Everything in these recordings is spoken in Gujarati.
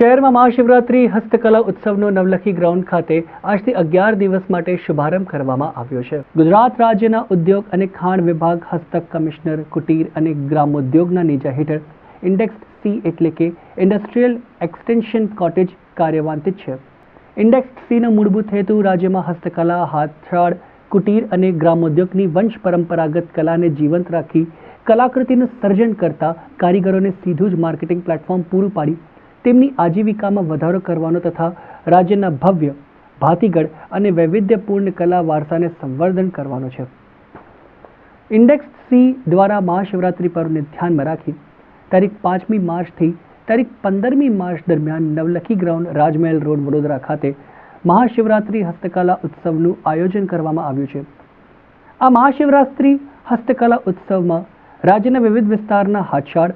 શહેરમાં મહાશિવરાત્રી હસ્તકલા ઉત્સવનો નવલખી ગ્રાઉન્ડ ખાતે આજથી અગિયાર દિવસ માટે શુભારંભ કરવામાં આવ્યો છે. ગુજરાત રાજ્યના ઉદ્યોગ અને ખાણ વિભાગ હસ્તક કમિશનર કુટીર અને ગ્રામોદ્યોગના નીચા હેઠળ ઇન્ડેક્સ સી એટલે કે ઇન્ડસ્ટ્રીયલ એક્સટેન્શન કોટેજ કાર્યવાંતિત છે. ઇન્ડેક્સ સીનો મૂળભૂત હેતુ રાજ્યમાં હસ્તકલા, હાથશાળ, કુટીર અને ગ્રામોદ્યોગની વંશ પરંપરાગત કલાને જીવંત રાખી કલાકૃતિનું સર્જન કરતા કારીગરોને સીધું જ માર્કેટિંગ પ્લેટફોર્મ પૂરું પાડી તેમની આજીવિકામાં વધારો કરવાનો તથા રાજ્યના ભવ્ય, ભાતીગળ અને વૈવિધ્યપૂર્ણ કલા વારસાને સંવર્ધન કરવાનો છે. ઇન્ડેક્સ સી દ્વારા મહાશિવરાત્રિ પર્વને ધ્યાનમાં રાખી તારીખ પાંચમી માર્ચથી તારીખ પંદરમી માર્ચ દરમિયાન નવલખી ગ્રાઉન્ડ રાજમહેલ રોડ વડોદરા ખાતે મહાશિવરાત્રિ હસ્તકલા ઉત્સવનું આયોજન કરવામાં આવ્યું છે. આ મહાશિવરાત્રિ હસ્તકલા ઉત્સવમાં રાજ્યના વિવિધ વિસ્તારના હાથશાળ,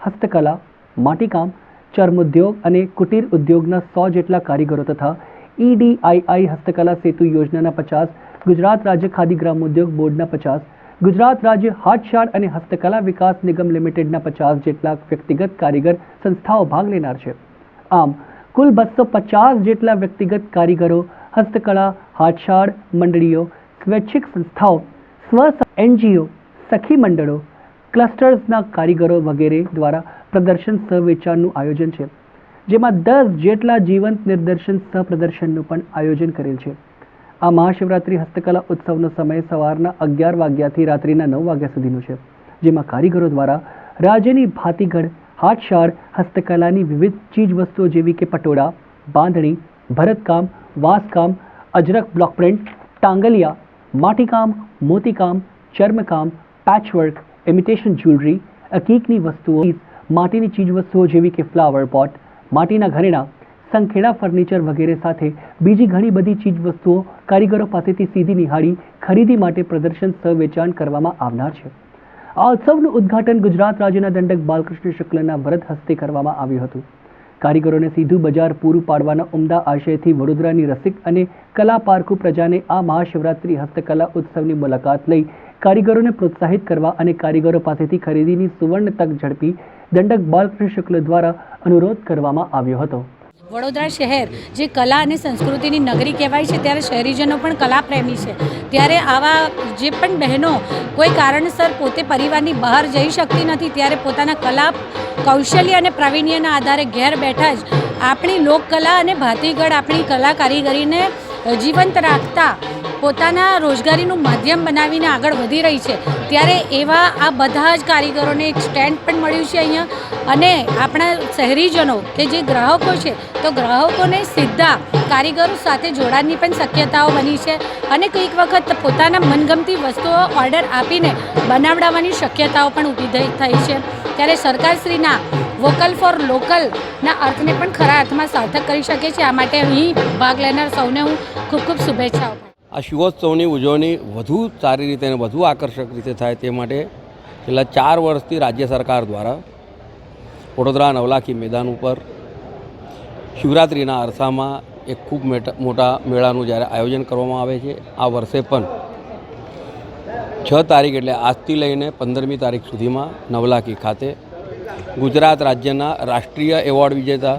હસ્તકલા, માટીકામ ચર્મોદ્યોગ અને કુટીર ઉદ્યોગના સો જેટલા કારીગરો તથા ઈડીઆઈઆઈ હસ્તકલા સેતુ યોજનાના પચાસ, ગુજરાત રાજ્ય ખાદી ગ્રામોદ્યોગ બોર્ડના પચાસ, ગુજરાત રાજ્ય હાથશાળ અને હસ્તકલા વિકાસ નિગમ લિમિટેડના પચાસ જેટલા વ્યક્તિગત કારીગર સંસ્થાઓ ભાગ લેનાર છે. આમ, કુલ બસો પચાસ જેટલા વ્યક્તિગત કારીગરો હસ્તકલા, હાથશાળ, મંડળીઓ, સ્વૈચ્છિક સંસ્થાઓ, સ્વ એનજીઓ, સખી મંડળો, ક્લસ્ટર્સના કારીગરો વગેરે દ્વારા પ્રદર્શન સહવેચાણનું આયોજન છે. જેમાં દસ જેટલા જીવંત નિદર્શન સહપ્રદર્શનનું પણ આયોજન કરેલ છે. આ મહાશિવરાત્રિ હસ્તકલા ઉત્સવનો સમય સવારના અગિયાર વાગ્યાથી રાત્રિના નવ વાગ્યા સુધીનો છે. જેમાં કારીગરો દ્વારા રાજ્યની ભાતીગઢ હાથશાળ, હસ્તકલાની વિવિધ ચીજ વસ્તુઓ જેવી કે પટોળા, બાંધણી, ભરતકામ, વાંસકામ અજરક બ્લોક પ્રિન્ટ, ટાંગલિયા, માટીકામ, મોતીકામ, ચર્મકામ પેચવર્ક ઇમિટેશન જ્વેલરી અકીકની વસ્તુઓ માટીની ચીજવસ્તુઓ જેવી કે ફ્લાવર પોટ માટીના ઘરેણાં, સંખેડા ફર્નિચર વગેરે સાથે બીજી ઘણી બધી ચીજવસ્તુઓ કારીગરો પાસેથી સીધી નિહાળી ખરીદી માટે પ્રદર્શન સહવેચાણ કરવામાં આવનાર છે. આ ઉત્સવનું ઉદ્ઘાટન ગુજરાત રાજ્યના દંડક બાલકૃષ્ણ શુક્લના વરદ હસ્તે કરવામાં આવ્યું હતું. કારીગરોને સીધું બજાર પૂરું પાડવાના ઉમદા આશયથી વડોદરાની રસિક અને કલા પારખુ પ્રજાને આ મહાશિવરાત્રિ હસ્તકલા ઉત્સવની મુલાકાત લઈ કારીગરોને પ્રોત્સાહિત કરવા અને કારીગરો પાસેથી ખરીદીની સુવર્ણ તક ઝડપી દંડક બાલકૃષ્ણ શુક્લ દ્વારા અનુરોધ કરવામાં આવ્યો હતો. વડોદરા શહેર, જે કલા અને સંસ્કૃતિની નગરી કહેવાય છે, ત્યારે શહેરીજનો પણ કલા પ્રેમી છે. ત્યારે આવા જે પણ બહેનો કોઈ કારણસર પોતે પરિવારની બહાર જઈ શકતી નથી, ત્યારે પોતાના કલા, કૌશલ્ય અને પ્રાવીણ્યના આધારે ઘેર બેઠા જ આપણી લોકકલા અને ભાતીગળ આપણી કલા કારીગરીને જીવંત રાખતા પોતાના રોજગારીનું માધ્યમ બનાવીને આગળ વધી રહી છે. ત્યારે એવા આ બધા જ કારીગરોને એક સ્ટેન્ડ પણ મળ્યું છે અહીંયા. અને આપણા શહેરીજનો કે જે ગ્રાહકો છે, તો ગ્રાહકોને સીધા કારીગરો સાથે જોડાણની પણ શક્યતાઓ બની છે. અને કંઈક વખત પોતાના મનગમતી વસ્તુઓ ઓર્ડર આપીને બનાવડાવવાની શક્યતાઓ પણ ઊભી થઈ છે. ત્યારે સરકારશ્રીના વોકલ ફોર લોકલના અર્થને પણ ખરા અર્થમાં સાર્થક કરી શકે છે. આ માટે અહીં ભાગ લેનાર સૌને હું ખૂબ ખૂબ શુભેચ્છાઓ આ શિવોત્સવની ઉજવણી વધુ સારી રીતે અને વધુ આકર્ષક રીતે થાય તે માટે છેલ્લા ચાર વર્ષથી રાજ્ય સરકાર દ્વારા વડોદરા નવલાખી મેદાન ઉપર શિવરાત્રિના અરસામાં એક ખૂબ મેટા- મેળાનું જ્યારે આયોજન કરવામાં આવે છે, આ વર્ષે પણ છ તારીખ એટલે આજથી લઈને પંદરમી તારીખ સુધીમાં નવલાખી ખાતે ગુજરાત રાજ્યના રાષ્ટ્રીય એવોર્ડ વિજેતા,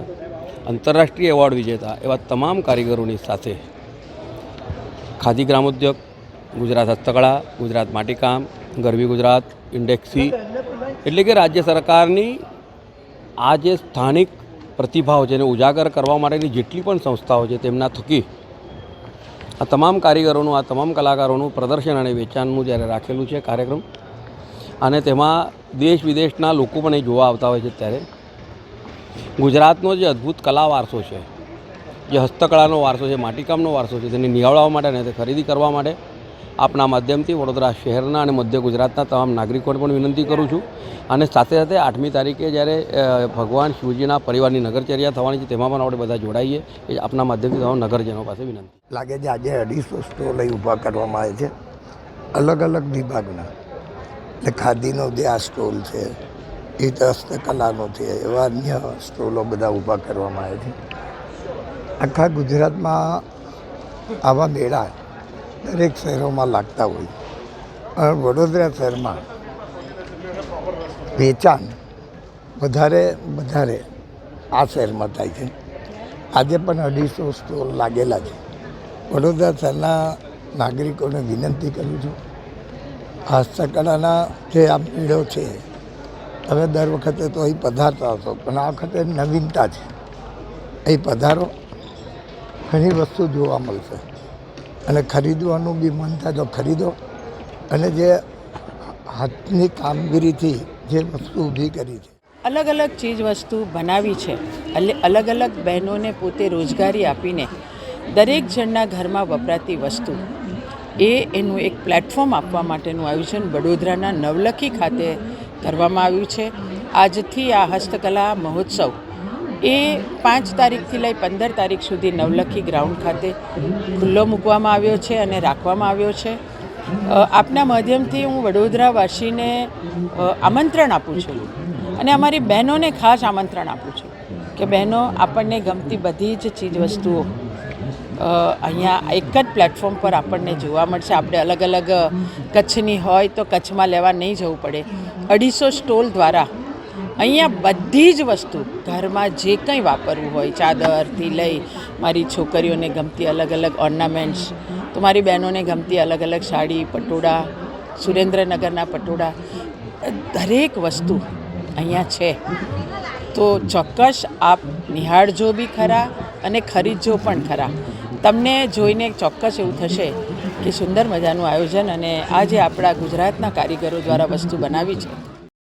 આંતરરાષ્ટ્રીય એવોર્ડ વિજેતા એવા તમામ કારીગરોની સાથે ખાદી ગ્રામોદ્યોગ, ગુજરાત હસ્તકળા, ગુજરાત માટીકામ ગરવી ગુજરાત, ઇન્ડેક્સી. એટલે કે રાજ્ય સરકારની આ જે સ્થાનિક પ્રતિભાઓ છે એને ઉજાગર કરવા માટેની જેટલી પણ સંસ્થાઓ છે તેમના થકી આ તમામ કારીગરોનું, આ તમામ કલાકારોનું પ્રદર્શન અને વેચાણનું જ્યારે રાખેલું છે કાર્યક્રમ, અને તેમાં દેશ વિદેશના લોકો પણ એ જોવા આવતા હોય છે ત્યારે. ગુજરાતનો જે અદ્ભુત કલા વારસો છે જે હસ્તકળાનો વારસો છે, માટીકામનો વારસો છે, તેને નિહાળવા માટે અને તે ખરીદી કરવા માટે આપના માધ્યમથી વડોદરા શહેરના અને મધ્ય ગુજરાતના તમામ નાગરિકોને પણ વિનંતી કરું છું. અને સાથે સાથે આઠમી તારીખે જ્યારે ભગવાન શિવજીના પરિવારની નગરચર્યા થવાની છે, તેમાં પણ આપણે બધા જોડાઈએ. એ આપના માધ્યમથી તમામ નગરજનો પાસે વિનંતી. લાગે છે આજે અઢીસો સ્ટોલ ઊભા કરવામાં આવે છે. અલગ અલગ વિભાગના. એટલે ખાદીનો જે આ સ્ટોલ છે, એ હસ્તકલાનો છે, એવા અન્ય સ્ટોલો બધા ઊભા કરવામાં આવે છે. આખા ગુજરાતમાં આવા મેળા દરેક શહેરોમાં લાગતા હોય. અને વડોદરા શહેરમાં વેચાણ વધારે વધારે આ શહેરમાં થાય છે. આજે પણ અઢીસો સ્ટોલ લાગેલા છે. વડોદરા શહેરના નાગરિકોને વિનંતી કરું છું હસ્તકળાના જે આ મેળો છે, તમે દર વખતે તો અહીં પધારતા હશો, પણ આ વખતે નવીનતા છે. અહીં પધારો. ઘણી વસ્તુ જોવા મળશે. અને ખરીદવાનું બી મન થાય તો ખરીદો. અને જે હાથની કામગીરીથી જે વસ્તુ ઊભી કરી છે. અલગ અલગ ચીજ વસ્તુ બનાવી છે. અલ- અલગ અલગ બહેનોને પોતે રોજગારી આપીને દરેક જણના ઘરમાં વપરાતી વસ્તુ. એ એનું એક પ્લેટફોર્મ આપવા માટેનું આયોજન વડોદરાના નવલખી ખાતે કરવામાં આવ્યું છે. આજથી આ હસ્તકલા મહોત્સવ એ પાંચ તારીખથી લઈ પંદર તારીખ સુધી નવલખી ગ્રાઉન્ડ ખાતે ખુલ્લો મૂકવામાં આવ્યો છે અને રાખવામાં આવ્યો છે. આપના માધ્યમથી હું વડોદરાવાસીને આમંત્રણ આપું છું અને અમારી બહેનોને ખાસ આમંત્રણ આપું છું કે બહેનો, આપણને ગમતી બધી જ ચીજ વસ્તુઓ અહીંયા એક જ પ્લેટફોર્મ પર આપણને જોવા મળશે. આપણે અલગ અલગ કચ્છની હોય તો કચ્છમાં લેવા નહીં જવું પડે. અઢીસો સ્ટોલ દ્વારા અહીંયા બધી જ વસ્તુ. ઘરમાં જે કંઈ વાપરવું હોય, ચાદરથી લઈ મારી છોકરીઓને ગમતી અલગ અલગ ઓર્નામેન્ટ્સ તો મારી બહેનોને ગમતી અલગ અલગ સાડી, પટોળા, સુરેન્દ્રનગરના પટોળા, દરેક વસ્તુ અહીંયા છે. તો ચોક્કસ આપ નિહાળજો બી ખરા અને ખરીદજો પણ ખરા. તમને જોઈને ચોક્કસ એવું થશે કે સુંદર મજાનું આયોજન અને આ જે આપણા ગુજરાતના કારીગરો દ્વારા વસ્તુ બનાવી છે